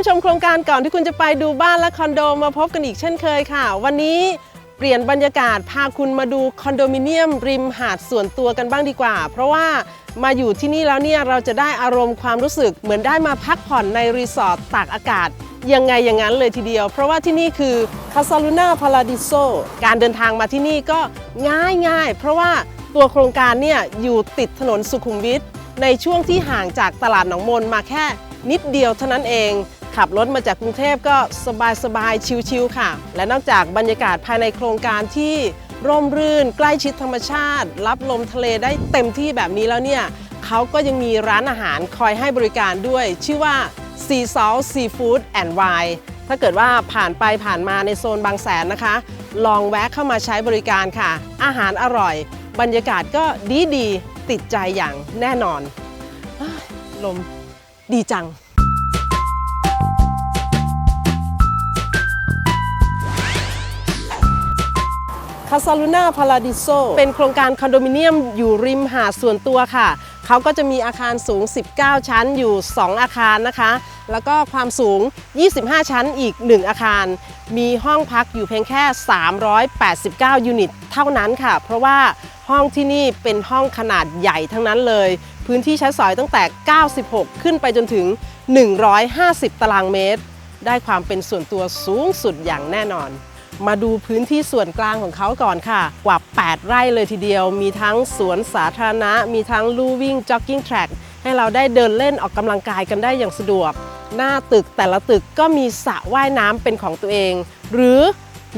มชมโครงการก่อนที่คุณจะไปดูบ้านและคอนโดมาพบกันอีกเช่นเคยค่ะ วันนี้เปลี่ยนบรรยากาศพาคุณมาดูคอนโดมิเนียมริมหาดส่วนตัวกันบ้างดีกว่า เพราะว่ามาอยู่ที่นี่แล้วเนี่ยเราจะได้อารมณ์ความรู้สึกเหมือนได้มาพักผ่อนในรีสอร์ทตากอากาศยังไงอย่างนั้นเลยทีเดียว เพราะว่าที่นี่คือคาซาลูนาพาราดิโซการเดินทางมาที่นี่ก็ง่ายง่ายเพราะว่าตัวโครงการเนี่ยอยู่ติดถนนสุขุมวิทในช่วงที่ห่างจากตลาดหนองมนมาแค่นิดเดียวเท่านั้นเอง ขับรถมาจากกรุงเทพก็สบายสบายๆ ชิลๆ ค่ะ และนอกจากบรรยากาศภายในโครงการที่ร่มรื่น ใกล้ชิดธรรมชาติ รับลมทะเลได้เต็มที่แบบนี้แล้วเนี่ยเขาก็ยังมีร้านอาหารคอยให้บริการด้วย ชื่อว่า Sea Salt Seafood and Wine ถ้าเกิดว่าผ่านไปผ่านมาในโซนบางแสนนะคะ ลองแวะเข้ามาใช้บริการค่ะ อาหารอร่อย บรรยากาศก็ดีดีๆติดใจอย่างแน่นอนอลมดีจัง คาซาลูนาพาราดิโซเป็นโครงการคอนโดมิเนียมอยู่ริมหาดส่วนตัวค่ะ เขาก็จะมีอาคารสูง 19 ชั้นอยู่ 2 อาคารนะคะ แล้วก็ความสูง 25 ชั้นอีก 1 อาคาร มีห้องพักอยู่เพียงแค่ 389 ยูนิต เท่านั้นค่ะ เพราะว่าห้องที่นี่เป็นห้องขนาดใหญ่ทั้งนั้นเลย พื้นที่ใช้สอยตั้งแต่ 96 ขึ้นไปจนถึง 150 ตารางเมตร ได้ความเป็นส่วนตัวสูงสุดอย่างแน่นอน มาดูพื้นที่ส่วนกลางของเขาก่อนค่ะ กว่า 8 ไร่เลยทีเดียว มีทั้งสวนสาธารณะ มีทั้งลู่วิ่งจ็อกกิ้งแทร็กให้เราได้เดินเล่นออกกำลังกายกันได้อย่างสะดวก หน้าตึกแต่ละตึกก็มีสระว่ายน้ำเป็นของตัวเอง หรือ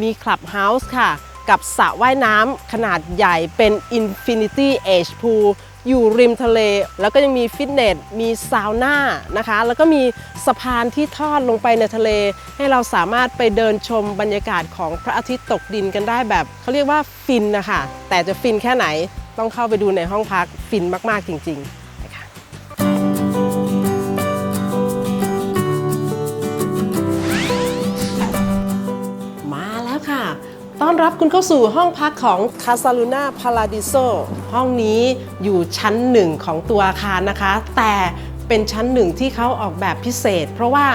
มีคลับเฮาส์ค่ะ กับสระว่ายน้ำขนาดใหญ่เป็น Infinity Age Pool อยู่ริมทะเล แล้วก็ยังมีฟิตเนส มีซาวน่านะคะ แล้วก็มีสะพานที่ทอดลงไปในทะเล ให้เราสามารถไปเดินชมบรรยากาศของพระอาทิตย์ตกดินกันได้แบบเขาเรียกว่าฟินนะคะ แต่จะฟินแค่ไหนต้องเข้าไปดูในห้องพักฟินมากๆจริง ๆ อนรับคุณเข้าสู่ห้องพักของ c a s a l u n a Paradiso ห้องนี้อยู่ชั้นหนึ่งของตัวอาคารนะคะ แต่เป็นชั้นหนึ่งที่เขาออกแบบพิเศษ เพราะว่า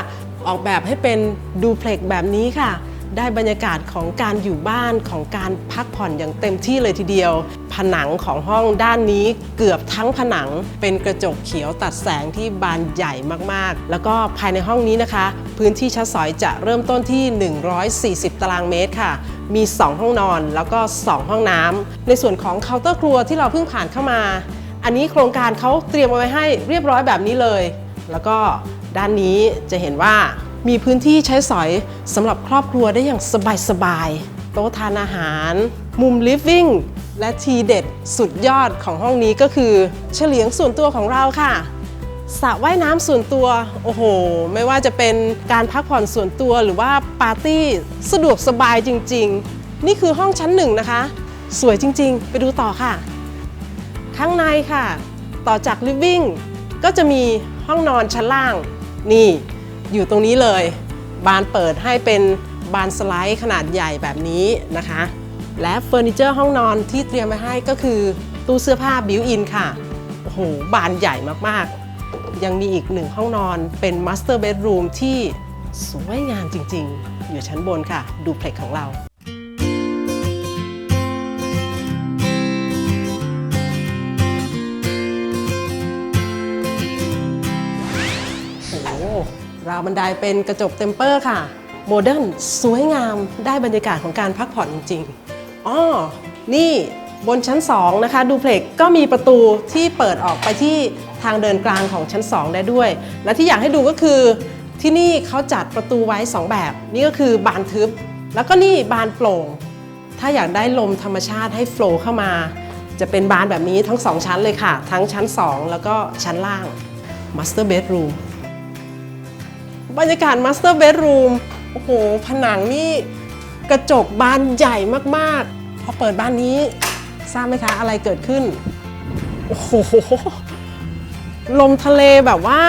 ออกแบบให้เป็นดูเพล็กแบบนี้ค่ะ ได้บรรยากาศของการอยู่บ้านของการพักผ่อนอย่างเต็มที่เลยทีเดียว ผนังของห้องด้านนี้เกือบทั้งผนังเป็นกระจกเขียวตัดแสงที่บานใหญ่มากๆ แล้วก็ภายในห้องนี้นะคะ พื้นที่ชั้นสอยจะเริ่มต้นที่ 140 ตารางเมตรค่ะมี 2 ห้องนอนแล้วก็ 2 ห้องน้ำในส่วนของเคาน์เตอร์ครัวที่เราเพิ่งผ่านเข้ามา อันนี้โครงการเขาเตรียมเอาไว้ให้เรียบร้อยแบบนี้เลย แล้วก็ด้านนี้จะเห็นว่า มีพื้นที่ใช้สอยสำหรับครอบครัวได้อย่างสบายๆ โต๊ะทานอาหาร มุมลิฟวิ่ง และทีเด็ดสุดยอดของห้องนี้ก็คือ เฉลียงส่วนตัวของเราค่ะสระว่ายน้ำส่วนตัว โอ้โห ไม่ว่าจะเป็นการพักผ่อนส่วนตัวหรือว่าปาร์ตี้สะดวกสบายจริง ๆ นี่คือห้องชั้นหนึ่งนะคะ สวยจริง ๆ ไปดูต่อค่ะ ข้างในค่ะ ต่อจากลิฟวิ่งก็จะมีห้องนอนชั้นล่าง นี่ อยู่ตรงนี้เลย บานเปิดให้เป็นบานสไลด์ขนาดใหญ่แบบนี้นะคะ และเฟอร์นิเจอร์ห้องนอนที่เตรียมไว้ให้ก็คือตู้เสื้อผ้าบิวอินค่ะ โอ้โห บานใหญ่มากๆ ยังมีอีกหนึ่งห้องนอนเป็นมาสเตอร์เบดรูมที่สวยงามจริงๆ อยู่ชั้นบนค่ะ ดูเพล็กของเรา ราวบันไดเป็นกระจกเต็มเปอร์ค่ะ โมเดิร์นสวยงามได้บรรยากาศของการพักผ่อนจริงๆอ๋อนี่บนชั้น 2 นะคะ ดูเพล็กก็มีประตูที่เปิดออกไปที่ทางเดินกลางของชั้น 2 ได้ด้วย และที่อยากให้ดูก็คือที่นี่เขาจัดประตูไว้ 2 แบบ นี่ก็คือบานทึบ แล้วก็นี่บานโปร่ง ถ้าอยากได้ลมธรรมชาติให้โฟล์เข้ามา จะเป็นบานแบบนี้ทั้ง 2 ชั้นเลยค่ะ ทั้งชั้น 2 แล้วก็ชั้นล่าง Master Bedroom บรรยากาศ Master Bedroom โอ้โห ผนังนี่กระจกบานใหญ่มากๆ พอเปิดบ้านนี้ทราบไหมคะอะไรเกิดขึ้น โอ้โห ลมทะเลแบบว่า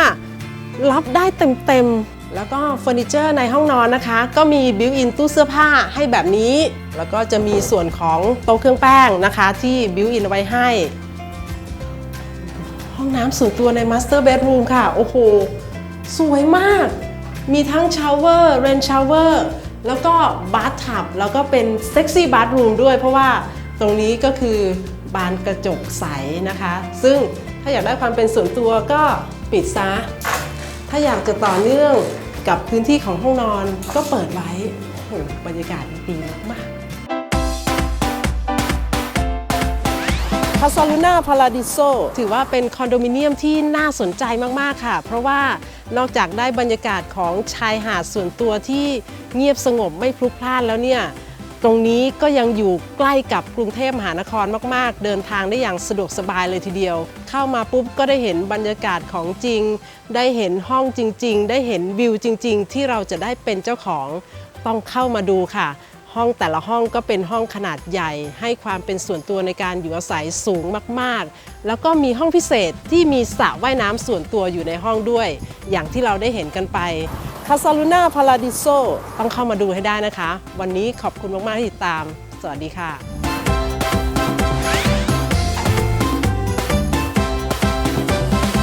รับได้เต็มๆ แล้วก็เฟอร์นิเจอร์ในห้องนอนนะคะ ก็มีบิวอินตู้เสื้อผ้าให้แบบนี้ แล้วก็จะมีส่วนของโต๊ะเครื่องแป้งนะคะ ที่บิวอินไว้ให้ ห้องน้ำส่วนตัวใน Master Bedroom ค่ะ โอ้โห สวยมาก มีทั้งชาวเวอร์เรนชาวเวอร์แล้วก็บาร์ทับแล้วก็เป็นเซ็กซี่บาร์รูมด้วย เพราะว่าตรงนี้ก็คือบานกระจกใสนะคะ ซึ่งถ้าอยากได้ความเป็นส่วนตัวก็ปิดซะ ถ้าอยากจะต่อเนื่องกับพื้นที่ของห้องนอนก็เปิดไว้โอ้โหบรรยากาศดีมาก คาซาลูน่าพาราดิโซถือว่าเป็นคอนโดมิเนียมที่น่าสนใจมาก ๆ ค่ะ เพราะว่านอกจากได้บรรยากาศของชายหาดส่วนตัวที่เงียบสงบไม่พลุกพล่านแล้วเนี่ย ตรงนี้ก็ยังอยู่ใกล้กับกรุงเทพมหานครมาก ๆ เดินทางได้อย่างสะดวกสบายเลยทีเดียว เข้ามาปุ๊บก็ได้เห็นบรรยากาศของจริง ได้เห็นห้องจริง ๆ ได้เห็นวิวจริง ๆ ที่เราจะได้เป็นเจ้าของต้องเข้ามาดูค่ะ ห้องแต่ละห้องก็เป็นห้องขนาดใหญ่ ให้ความเป็นส่วนตัวในการอยู่อาศัยสูงมากๆ แล้วก็มีห้องพิเศษที่มีสระว่ายน้ำส่วนตัวอยู่ในห้องด้วย อย่างที่เราได้เห็นกันไปคาซาลูน่าพาราดิโซต้องเข้ามาดูให้ได้นะคะ วันนี้ขอบคุณมาก ๆ ที่ติดตาม สวัสดีค่ะ